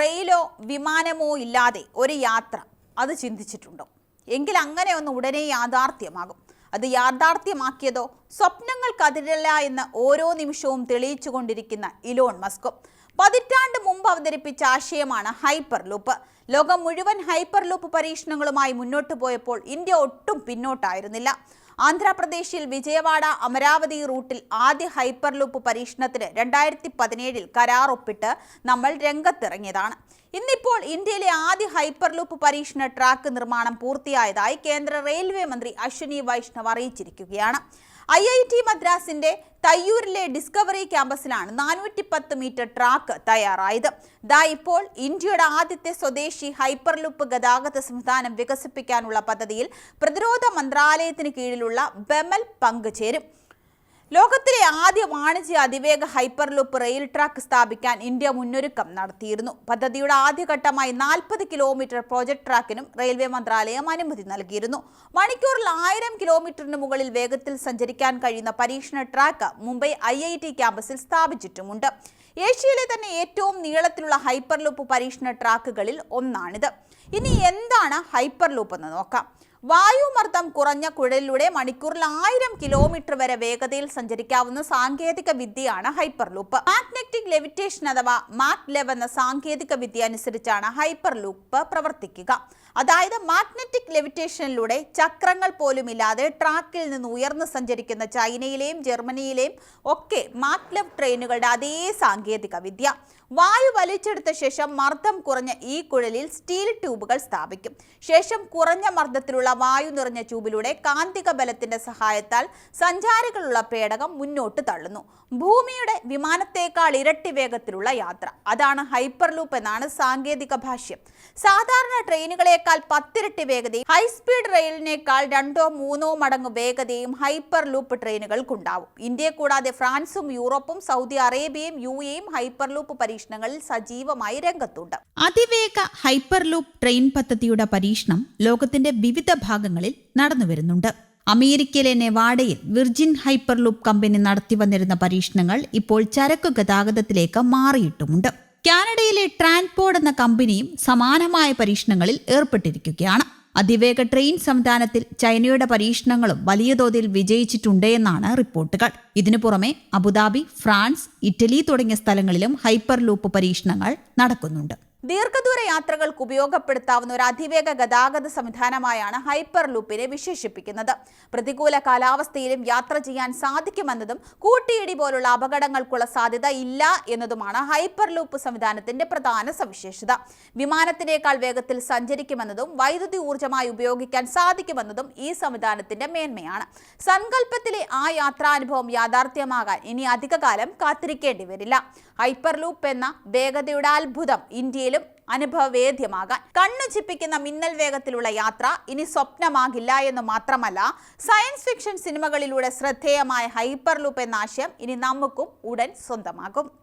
റെയിലോ വിമാനമോ ഇല്ലാതെ ഒരു യാത്ര അത് ചിന്തിച്ചിട്ടുണ്ടോ? എങ്കിൽ അങ്ങനെ ഒന്ന് ഉടനെ യാഥാർത്ഥ്യമാകും. അത് യാഥാർത്ഥ്യമാക്കിയതോ സ്വപ്നങ്ങൾക്കതിരല്ല എന്ന് ഓരോ നിമിഷവും തെളിയിച്ചുകൊണ്ടിരിക്കുന്ന ഇലോൺ മസ്കും. പതിറ്റാണ്ട് മുമ്പ് അവതരിപ്പിച്ച ആശയമാണ് ഹൈപ്പർ ലൂപ്പ്. ലോകം മുഴുവൻ ഹൈപ്പർ ലൂപ്പ് പരീക്ഷണങ്ങളുമായി മുന്നോട്ട് പോയപ്പോൾ ഇന്ത്യ ഒട്ടും പിന്നോട്ടായിരുന്നില്ല. ആന്ധ്രാപ്രദേശിൽ വിജയവാഡ അമരാവതി റൂട്ടിൽ ആദ്യ ഹൈപ്പർ ലൂപ്പ് പരീക്ഷണത്തിന് രണ്ടായിരത്തി പതിനേഴിൽ കരാർ ഒപ്പിട്ട് നമ്മൾ രംഗത്തിറങ്ങിയതാണ്. ഇന്നിപ്പോൾ ഇന്ത്യയിലെ ആദ്യ ഹൈപ്പർ ലൂപ്പ് പരീക്ഷണ ട്രാക്ക് നിർമ്മാണം പൂർത്തിയായതായി കേന്ദ്ര റെയിൽവേ മന്ത്രി അശ്വിനി വൈഷ്ണവ് അറിയിച്ചിരിക്കുകയാണ്. ഐ ഐ ടി മദ്രാസിന്റെ തയ്യൂരിലെ ഡിസ്കവറി ക്യാമ്പസിലാണ് നാനൂറ്റി പത്ത് മീറ്റർ ട്രാക്ക് തയ്യാറായത്. ദാ ഇപ്പോൾ ഇന്ത്യയുടെ ആദ്യത്തെ സ്വദേശി ഹൈപ്പർ ലൂപ്പ് ഗതാഗത സംവിധാനം വികസിപ്പിക്കാനുള്ള പദ്ധതിയിൽ പ്രതിരോധ മന്ത്രാലയത്തിന് കീഴിലുള്ള ബെമൽ പങ്കുചേരും. ലോകത്തിലെ ആദ്യ വാണിജ്യ അതിവേഗ ഹൈപ്പർ ലൂപ്പ് റെയിൽ ട്രാക്ക് സ്ഥാപിക്കാൻ ഇന്ത്യ മുന്നൊരുക്കം നടത്തിയിരുന്നു. പദ്ധതിയുടെ ആദ്യഘട്ടമായി നാൽപ്പത് കിലോമീറ്റർ പ്രോജക്ട് ട്രാക്കിനും റെയിൽവേ മന്ത്രാലയം അനുമതി നൽകിയിരുന്നു. മണിക്കൂറിൽ ആയിരം കിലോമീറ്ററിന് മുകളിൽ വേഗത്തിൽ സഞ്ചരിക്കാൻ കഴിയുന്ന പരീക്ഷണ ട്രാക്ക് മുംബൈ ഐ ക്യാമ്പസിൽ സ്ഥാപിച്ചിട്ടുമുണ്ട്. ഏഷ്യയിലെ തന്നെ ഏറ്റവും നീളത്തിലുള്ള ഹൈപ്പർ ലൂപ്പ് പരീക്ഷണ ട്രാക്കുകളിൽ ഒന്നാണിത്. ഇനി എന്താണ് ഹൈപ്പർ ലൂപ്പ് എന്ന് നോക്കാം. വായുമർദ്ദം കുറഞ്ഞ കുഴലിലൂടെ മണിക്കൂറിൽ ആയിരം കിലോമീറ്റർ വരെ വേഗതയിൽ സഞ്ചരിക്കാവുന്ന സാങ്കേതിക വിദ്യയാണ് ഹൈപ്പർ ലൂപ്പ് മാഗ്നറ്റിക് ലെവിറ്റേഷൻ അഥവാ മാറ്റ് ലെവ് എന്ന സാങ്കേതിക വിദ്യ അനുസരിച്ചാണ് ഹൈപ്പർ ലൂപ്പ് പ്രവർത്തിക്കുക. അതായത് മാഗ്നറ്റിക് ലെവിറ്റേഷനിലൂടെ ചക്രങ്ങൾ പോലുമില്ലാതെ ട്രാക്കിൽ നിന്ന് ഉയർന്നു സഞ്ചരിക്കുന്ന ചൈനയിലെയും ജർമ്മനിയിലെയും ഒക്കെ മാക്ലെവ് ട്രെയിനുകളുടെ അതേ സാങ്കേതിക വിദ്യ. വായു വലിച്ചെടുത്ത ശേഷം മർദ്ദം കുറഞ്ഞ ഈ കുഴലിൽ സ്റ്റീൽ ട്യൂബുകൾ സ്ഥാപിക്കും. ശേഷം കുറഞ്ഞ മർദ്ദത്തിലുള്ള വായു നിറഞ്ഞ ട്യൂബിലൂടെ കാന്തിക ബലത്തിന്റെ സഹായത്താൽ സഞ്ചാരികളുള്ള പേടകം മുന്നോട്ട് തള്ളുന്നു. ഭൂമിയുടെ വിമാനത്തേക്കാൾ ഇരട്ടി വേഗത്തിലുള്ള യാത്ര. അതാണ് ഹൈപ്പർ ലൂപ്പ് എന്നാണ് സാങ്കേതിക ഭാഷ്യം. സാധാരണ ട്രെയിനുകളേക്കാൾ പത്തിരട്ടി വേഗതയും ഹൈസ്പീഡ് റെയിലിനേക്കാൾ രണ്ടോ മൂന്നോ മടങ്ങ് വേഗതയും ഹൈപ്പർ ലൂപ്പ് ട്രെയിനുകൾക്കുണ്ടാവും. ഇന്ത്യ കൂടാതെ ഫ്രാൻസും യൂറോപ്പും സൗദി അറേബ്യയും യു എയും ഹൈപ്പർ ലൂപ്പ് പരീക്ഷണങ്ങളിൽ സജീവമായി രംഗത്തുണ്ട്. അതിവേഗ ഹൈപ്പർ ലൂപ്പ് ട്രെയിൻ പദ്ധതിയുടെ പരീക്ഷണം ലോകത്തിന്റെ വിവിധ ഭാഗങ്ങളിൽ നടന്നുവരുന്നുണ്ട് അമേരിക്കയിലെ നെവാഡയിൽ വിർജിൻ ഹൈപ്പർ ലൂപ്പ് കമ്പനി നടത്തി വന്നിരുന്ന പരീക്ഷണങ്ങൾ ഇപ്പോൾ ചരക്കു ഗതാഗതത്തിലേക്ക് മാറിയിട്ടുമുണ്ട്. കാനഡയിലെ ട്രാൻപോർഡ് എന്ന കമ്പനിയും സമാനമായ പരീക്ഷണങ്ങളിൽ ഏർപ്പെട്ടിരിക്കുകയാണ്. അതിവേഗ ട്രെയിൻ സംവിധാനത്തിൽ ചൈനയുടെ പരീക്ഷണങ്ങളും വലിയ തോതിൽ വിജയിച്ചിട്ടുണ്ടെന്നാണ് റിപ്പോർട്ടുകൾ. ഇതിനു പുറമെ അബുദാബി ഫ്രാൻസ് ഇറ്റലി തുടങ്ങിയ സ്ഥലങ്ങളിലും ഹൈപ്പർ ലൂപ്പ് പരീക്ഷണങ്ങൾ നടക്കുന്നുണ്ട്. ദീർഘദൂര യാത്രകൾക്ക് ഉപയോഗപ്പെടുത്താവുന്ന ഒരു അതിവേഗ ഗതാഗത സംവിധാനമായാണ് ഹൈപ്പർ ലൂപ്പിനെ വിശേഷിപ്പിക്കുന്നത്. പ്രതികൂല കാലാവസ്ഥയിലും യാത്ര ചെയ്യാൻ സാധിക്കുമെന്നതും കൂട്ടിയിടി പോലുള്ള അപകടങ്ങൾക്കുള്ള സാധ്യത ഇല്ല എന്നതുമാണ് ഹൈപ്പർ ലൂപ്പ് സംവിധാനത്തിന്റെ പ്രധാന സവിശേഷത. വിമാനത്തിനേക്കാൾ വേഗത്തിൽ സഞ്ചരിക്കുമെന്നതും വൈദ്യുതി ഊർജമായി ഉപയോഗിക്കാൻ സാധിക്കുമെന്നതും ഈ സംവിധാനത്തിന്റെ മേന്മയാണ്. സങ്കല്പത്തിലെ ആ യാത്രാനുഭവം യാഥാർത്ഥ്യമാകാൻ ഇനി അധികകാലം കാത്തിരിക്കേണ്ടി വരില്ല. ഹൈപ്പർ ലൂപ്പ് എന്ന വേഗതയുടെ അത്ഭുതം ഇന്ത്യയിലും അനുഭവവേദ്യമാകാൻ. കണ്ണു ചിപ്പിക്കുന്ന മിന്നൽ വേഗത്തിലുള്ള യാത്ര ഇനി സ്വപ്നമാകില്ല എന്ന് മാത്രമല്ല സയൻസ് ഫിക്ഷൻ സിനിമകളിലൂടെ ശ്രദ്ധേയമായ ഹൈപ്പർ ലൂപ്പ് എന്ന ആശയം ഇനി നമുക്കും ഉടൻ സ്വന്തമാകും.